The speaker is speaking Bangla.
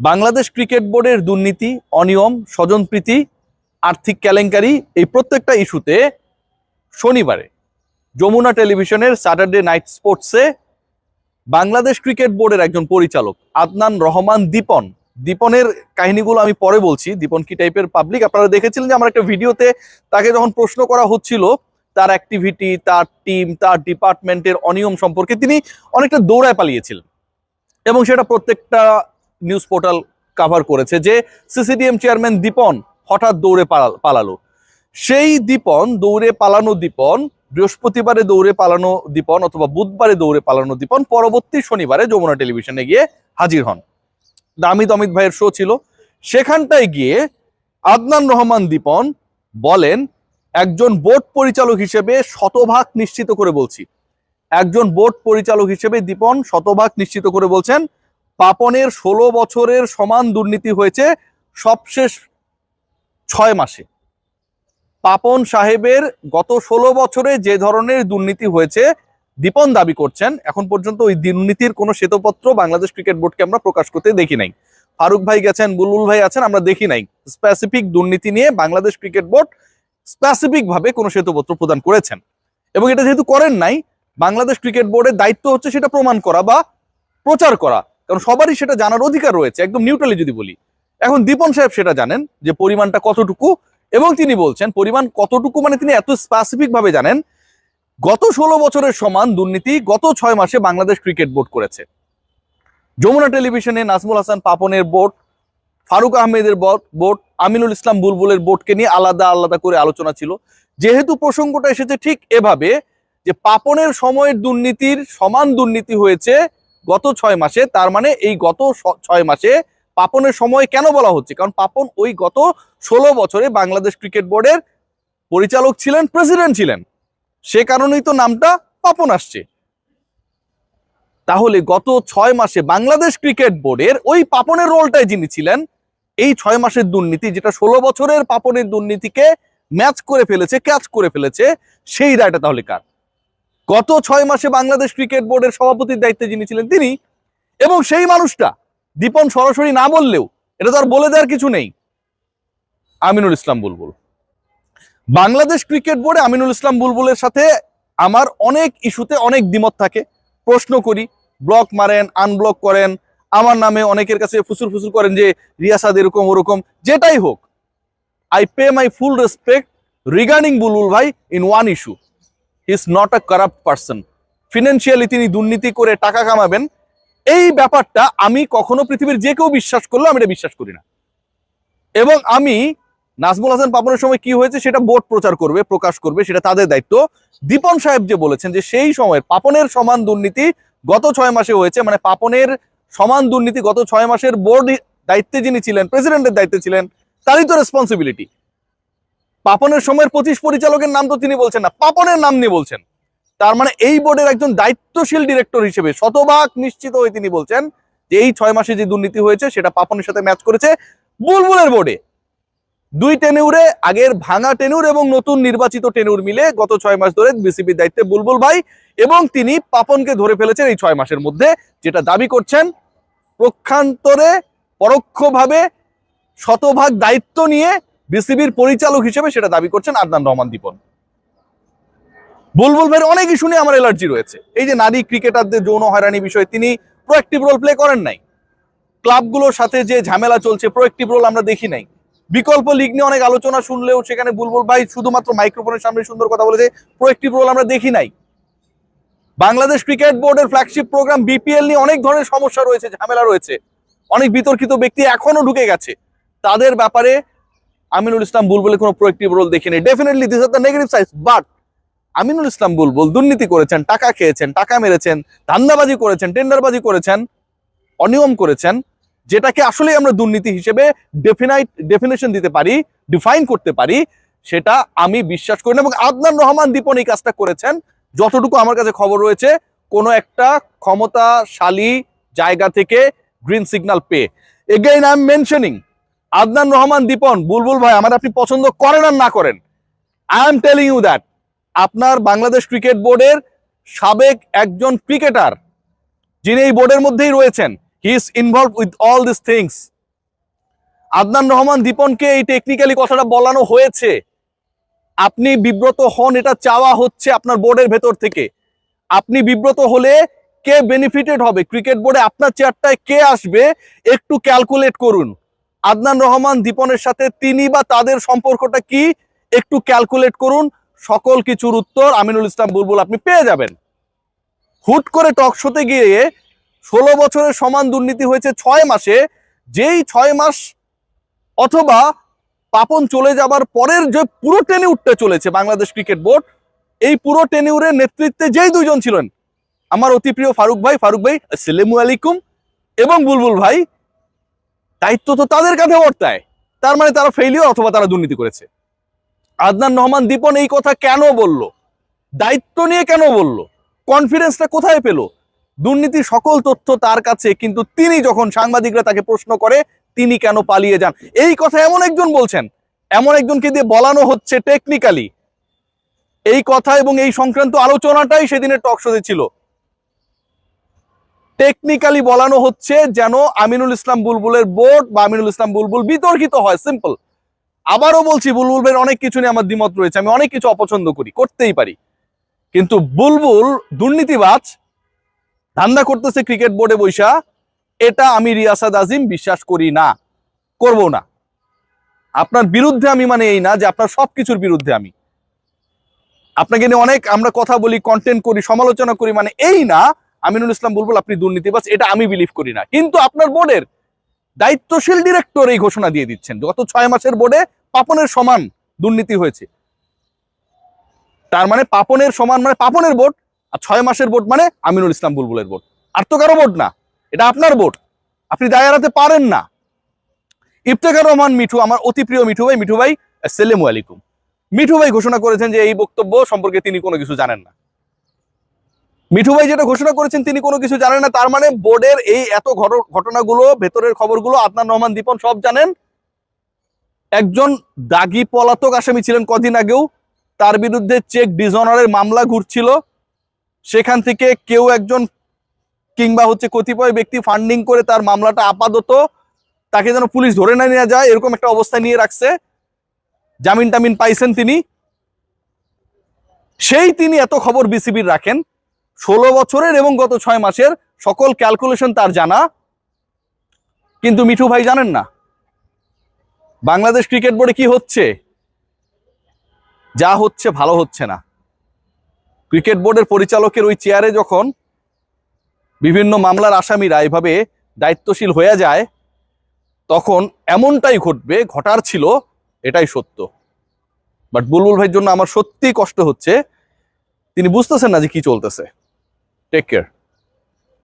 বাংলাদেশ ক্রিকেট বোর্ডের দুর্নীতি, অনিয়ম, স্বজনপ্রীতি, আর্থিক কেলেঙ্কারি এই প্রত্যেকটা ইস্যুতে শনিবারে যমুনা টেলিভিশনের স্যাটারডে নাইট স্পোর্টসে বাংলাদেশ ক্রিকেট বোর্ডের একজন পরিচালক আদনান রহমান দীপন। দীপনের কাহিনীগুলো আমি পরে বলছি। দীপন কি টাইপের পাবলিক আপনারা দেখেছিলেন যে আমার একটা ভিডিওতে তাকে যখন প্রশ্ন করা হচ্ছিল, তার অ্যাক্টিভিটি তার টিম তার ডিপার্টমেন্টের অনিয়ম সম্পর্কে তিনি অনেকটা দৌড়ায় পালিয়েছিলেন। এবং সেটা প্রত্যেকটা নিউজ পোর্টাল কাভার করেছে যে সিসিডিএম চেয়ারম্যান দীপন হঠাৎ দৌড়ে পালা- পালালো। সেই দীপন দৌড়ে পালানো দীপন বৃহস্পতিবারে দৌড়ে পালানো দীপন অথবা বুধবারে দৌড়ে পালানো দীপন পরবর্তী শনিবারে যমুনা টেলিভিশনে গিয়ে হাজির হন। দামিদ অমিত ভাইয়ের শো ছিল। সেখানটায় গিয়ে আদনান রহমান দীপন বলেন, একজন বোর্ড পরিচালক হিসেবে শতভাগ নিশ্চিত করে বলছি। একজন বোর্ড পরিচালক হিসেবে দীপন শতভাগ নিশ্চিত করে বলছেন পাপনের ষোলো বছরের সমান দুর্নীতি হয়েছে সবশেষ ছয় মাসে। পাপন সাহেবের গত ষোলো বছরে যে ধরনের দুর্নীতি হয়েছে, দীপন দাবি করছেন, এখন পর্যন্ত ওই দুর্নীতির কোনো শ্বেতপত্র বাংলাদেশ ক্রিকেট বোর্ডকে আমরা প্রকাশ করতে দেখি নাই। ফারুক ভাই গেছেন, বুলবুল ভাই আছেন, আমরা দেখি নাই। স্পেসিফিক দুর্নীতি নিয়ে বাংলাদেশ ক্রিকেট বোর্ড স্পেসিফিক ভাবে কোনো শ্বেতপত্র প্রদান করেছেন। এবং এটা যেহেতু করেন নাই, বাংলাদেশ ক্রিকেট বোর্ডের দায়িত্ব হচ্ছে সেটা প্রমাণ করা বা প্রচার করা। কারণ সবারই সেটা জানার অধিকার রয়েছে, একদম নিউট্রালি যদি বলি। এখন দীপন সাহেব সেটা জানেন যে পরিমাণটা কতটুকু, এবং তিনি বলছেন পরিমাণ কতটুকু মানে তিনি এত স্পেসিফিক ভাবে জানেন, গত ষোলো বছরের সমান দুর্নীতি গত ছয় মাসে বাংলাদেশ ক্রিকেট বোর্ড করেছে। যমুনা টেলিভিশনে নাজমুল হাসান পাপনের বোর্ড ফারুক আহমেদের বোর্ড আমিনুল ইসলাম বুলবুলের বোর্ডকে নিয়ে আলাদা আলাদা করে আলোচনা ছিল। যেহেতু প্রসঙ্গটা এসেছে ঠিক এভাবে যে পাপনের সময়ের দুর্নীতির সমান দুর্নীতি হয়েছে গত ছয় মাসে, তার মানে এই গত ছয় মাসে পাপনের সময় কেন বলা হচ্ছে? কারণ পাপন ওই গত ষোলো বছরে বাংলাদেশ ক্রিকেট বোর্ডের পরিচালক ছিলেন, প্রেসিডেন্ট ছিলেন। সে কারণেই তো নামটা পাপন আসছে। তাহলে গত ছয় মাসে বাংলাদেশ ক্রিকেট বোর্ডের ওই পাপনের রোলটাই যিনি ছিলেন, এই ছয় মাসের দুর্নীতি, যেটা ষোলো বছরের পাপনের দুর্নীতিকে ম্যাচ করে ফেলেছে, ক্যাচ করে ফেলেছে, সেই দায়টা তাহলে কার? গত ছয় মাসে বাংলাদেশ ক্রিকেট বোর্ডের সভাপতির দায়িত্বে যিনি ছিলেন তিনি, এবং সেই মানুষটা, দীপন সরাসরি না বললেও, এটা তো আর বলে দেওয়ার কিছু নেই। আমিনুল ইসলাম বুলবুল। বাংলাদেশ ক্রিকেট বোর্ডে আমিনুল ইসলাম বুলবুলের সাথে আমার অনেক ইস্যুতে অনেক দ্বিমত থাকে। প্রশ্ন করি, ব্লক মারেন, আনব্লক করেন, আমার নামে অনেকের কাছে ফুসুর ফুসুর করেন যে রিয়াসাদ এরকম, ওরকম, যেটাই হোক I pay my full respect regarding Bulbul ভাই in one issue is not a corrupt person financially তিনি দুর্নীতি করে টাকা কামাবেন। এই ব্যাপারটা আমি কখনো পৃথিবীর যে কেউ বিশ্বাস করলেও আমি এটা বিশ্বাস করি না। এবং আমি নাজমুল হাসান পাপনের সময় কি হয়েছে সেটা বোর্ড প্রচার করবে, প্রকাশ করবে, সেটা তাদের দায়িত্ব। দীপন সাহেব যে বলেছেন যে সেই সময়ের পাপনের সমান দুর্নীতি গত ছয় মাসে হয়েছে মানে পাপনের সমান দুর্নীতি গত ছয় মাসের বোর্ড দায়িত্বে যিনি ছিলেন প্রেসিডেন্টের দায়িত্বে ছিলেন, তারই তো রেসপন্সিবিলিটি পাপনের সময়ের পঁচিশ পরিচালকের নাম তো তিনি বলছেন না, পাপনের নাম নিয়ে বলছেন। তার মানে এই বোর্ডের একজন দায়িত্বশীল ডিরেক্টর হিসেবে শতভাগ নিশ্চিত হয়ে তিনি বলছেন যে এই ছয় মাসে যে দুর্নীতি হয়েছে, সেটা পাপনের সাথে ম্যাচ করেছে বুলবুলের বোর্ডে দুই টেনিউরে আগের ভাঙা টেনিউর এবং নতুন নির্বাচিত টেনিউর মিলে গত ছয় মাস ধরে বিসিবির দায়িত্বে বুলবুল ভাই এবং তিনি পাপনকে ধরে ফেলেছেন এই ছয় মাসের মধ্যে, যেটা দাবি করছেন প্রক্ষান্তরে পরোক্ষভাবে শতভাগ দায়িত্ব নিয়ে বিসিবির পরিচালক হিসেবে সেটা দাবি করছেন আদনান রহমান দীপন। বুলবুল ভাইয়ের অনেক নিয়ে আমার এলার্জি রয়েছে। এই যে নারী ক্রিকেটারদের যৌন হয়রানি বিষয়ে তিনি প্রোয়েক্টিভ রোল প্লে করেন নাই। ক্লাবগুলোর সাথে যে ঝামেলা চলছে প্রোয়েক্টিভ রোল আমরা দেখি নাই। বিকল্প লিগ নিয়ে অনেক আলোচনা শুনলেও সেখানে বুলবুল ভাই শুধুমাত্র মাইক্রোফোনের সামনে সুন্দর কথা বলেছে প্রোয়েক্টিভ রোল আমরা দেখি নাই। বাংলাদেশ ক্রিকেট বোর্ডের ফ্ল্যাগশিপ প্রোগ্রাম বিপিএল নিয়ে অনেক ধরনের সমস্যা রয়েছে, ঝামেলা রয়েছে। অনেক বিতর্কিত ব্যক্তি এখনও ঢুকে গেছে। তাদের ব্যাপারে আমিনুল ইসলাম বুলবুলের কোনো প্রোয়েক্টিভ রোল দেখিনি। Definitely this are the negative size but Aminul Islam Bulbul দুর্নীতি করেছেন, টাকা খেয়েছেন, টাকা মেরেছেন, ধান্দাবাজি করেছেন, টেন্ডারবাজি করেছেন, অনিয়ম করেছেন, যেটাকে আসলে আমরা দুর্নীতি হিসেবে ডেফিনাইট ডেফিনেশন দিতে পারি ডিফাইন করতে পারি, সেটা আমি বিশ্বাস করি না। এবং আদনান রহমান দীপন এই কাজটা করেছেন, যতটুকু আমার কাছে খবর রয়েছে, কোনো একটা ক্ষমতাশালী জায়গা থেকে গ্রিন সিগন্যাল পেয়ে। Again I am mentioning Adnan Rahman, Dipon, Bulbul ভাই আমার আপনি পছন্দ করেন আর না করেন I am telling you that আপনার বাংলাদেশ ক্রিকেট বোর্ডের সাবেক একজন ক্রিকেটার, যিনি এই বোর্ডের মধ্যেই রয়েছেন he is involve with all this things Adnan Rahman, দীপনকে এই টেকনিক্যালি কথাটা বলানো হয়েছে। আপনি বিব্রত হন, এটা চাওয়া হচ্ছে আপনার বোর্ডের ভেতর থেকে। আপনি বিব্রত হলে কে বেনিফিটেড হবে? ক্রিকেট বোর্ডে আপনার চেয়ারটায় কে আসবে? একটু ক্যালকুলেট করুন। আদনান রহমান, দীপনের সাথে তিনি বা তাদের সম্পর্কটা কি? একটু ক্যালকুলেট করুন। সকল কিছুর উত্তর আমিনুল ইসলাম বুলবুল আপনি পেয়ে যাবেন। হুট করে টক শোতে গিয়ে ষোলো বছরের সমান দুর্নীতি হয়েছে ছয় মাসে। যেই ছয় মাস অথবা পাপন চলে যাবার পরের যে পুরো টেনিউরটা চলেছে বাংলাদেশ ক্রিকেট বোর্ড, এই পুরো টেনিউরের নেতৃত্বে যেই দুজন ছিলেন, আমার অতি প্রিয় ফারুক ভাই ফারুক ভাই, আসসালামু আলাইকুম এবং বুলবুল ভাই দায়িত্ব তো তাদের কাঁধে বর্তায় তার মানে তারা ফেলিও অথবা তারা দুর্নীতি করেছে। আদনান রহমান দীপন এই কথা কেন বলল? দায়িত্ব নিয়ে কেন বলল? কনফিডেন্সটা কোথায় পেল? দুর্নীতির সকল তথ্য তার কাছে, কিন্তু তিনি যখন সাংবাদিকরা তাকে প্রশ্ন করে, তিনি কেন পালিয়ে যান? এই কথা এমন একজন বলছেন, এমন একজনকে দিয়ে বলানো হচ্ছে টেকনিক্যালি এই কথা এবং এই সংক্রান্ত আলোচনাটাই সেদিনের টক শোতে ছিল। টেকনিক্যালি বলানো হচ্ছে যেন আমিনুল ইসলাম বুলবুলের বোর্ড বা আমিনুল ইসলাম বুলবুল বিতর্কিত হয় সিম্পল আবারও বলছি বুলবুলের অনেক কিছু নিয়ে আমার দ্বিমত রয়েছে, আমি অনেক কিছু অপছন্দ করি, করতেই পারি। কিন্তু বুলবুল দুর্নীতিবাজ, ধান্দা করতেছে ক্রিকেট বোর্ডে বৈশা, এটা আমি রিয়াসাদ আজিম বিশ্বাস করি না, করব না। আপনার বিরুদ্ধে আমি মানে এই না যে আপনার সবকিছুর বিরুদ্ধে আমি। আপনাকে নিয়ে অনেক আমরা কথা বলি কন্টেন্ট করি, সমালোচনা করি মানে এই না আমিনুল ইসলাম বুলবুল, আপনি দুর্নীতিবাজ, এটা আমি বিলিভ করি না। কিন্তু আপনার বোর্ডের দায়িত্বশীল ডিরেক্টর এই ঘোষণা দিয়ে দিচ্ছেন গত ছয় মাসের বোর্ডে পাপনের সমান দুর্নীতি হয়েছে। তার মানে পাপনের সমান মানে পাপনের বোর্ড আর ছয় মাসের বোর্ড মানে আমিনুল ইসলাম বুলবুলের বোর্ড আর তো কারও বোর্ড না, এটা আপনার বোর্ড আপনি দায় এড়াতে পারেন না। ইফতেখার রহমান, মিঠু, আমার অতি প্রিয় মিঠু ভাই মিঠু ভাই, আসসালামু আলাইকুম। মিঠু ভাই ঘোষণা করেছেন যে এই বক্তব্য সম্পর্কে তিনি কোনো কিছু জানেন না। মিঠু ভাই যেটা ঘোষণা করেছেন, তিনি কোনো কিছু জানেন না। তার মানে বোর্ডের এই এত ঘট- ঘটনাগুলো, ভেতরের খবরগুলো আদনান রহমান, দীপন সব জানেন। একজন দাগি পলাতক আসামি ছিলেন কদিন আগেও। তার বিরুদ্ধে চেক ডিজনারের মামলা ঘুরছিল। সেখান থেকে কেউ একজন কিংবা হচ্ছে কতিপয় ব্যক্তি ফান্ডিং করে তার মামলাটা আপাতত তাকে যেন পুলিশ ধরে না নেওয়া যায়, এরকম একটা অবস্থা নিয়ে রাখছে। জামিন টামিন পাইছেন তিনি। সেই তিনি এত খবর বিসিবির রাখেন। ষোলো বছরের এবং গত ছয় মাসের সকল ক্যালকুলেশন তার জানা। কিন্তু মিঠু ভাই জানেন না। বাংলাদেশ ক্রিকেট বোর্ডে কি হচ্ছে? যা হচ্ছে ভালো হচ্ছে না। ক্রিকেট বোর্ডের পরিচালকের ওই চেয়ারে যখন বিভিন্ন মামলার আসামিরা এভাবে দায়িত্বশীল হয়ে যায়, তখন এমনটাই ঘটবে, ঘটার ছিল, এটাই সত্য। বাট বুলবুল ভাইয়ের জন্য আমার সত্যিই কষ্ট হচ্ছে। তিনি বুঝতেছেন না যে কি চলতেছে। Take care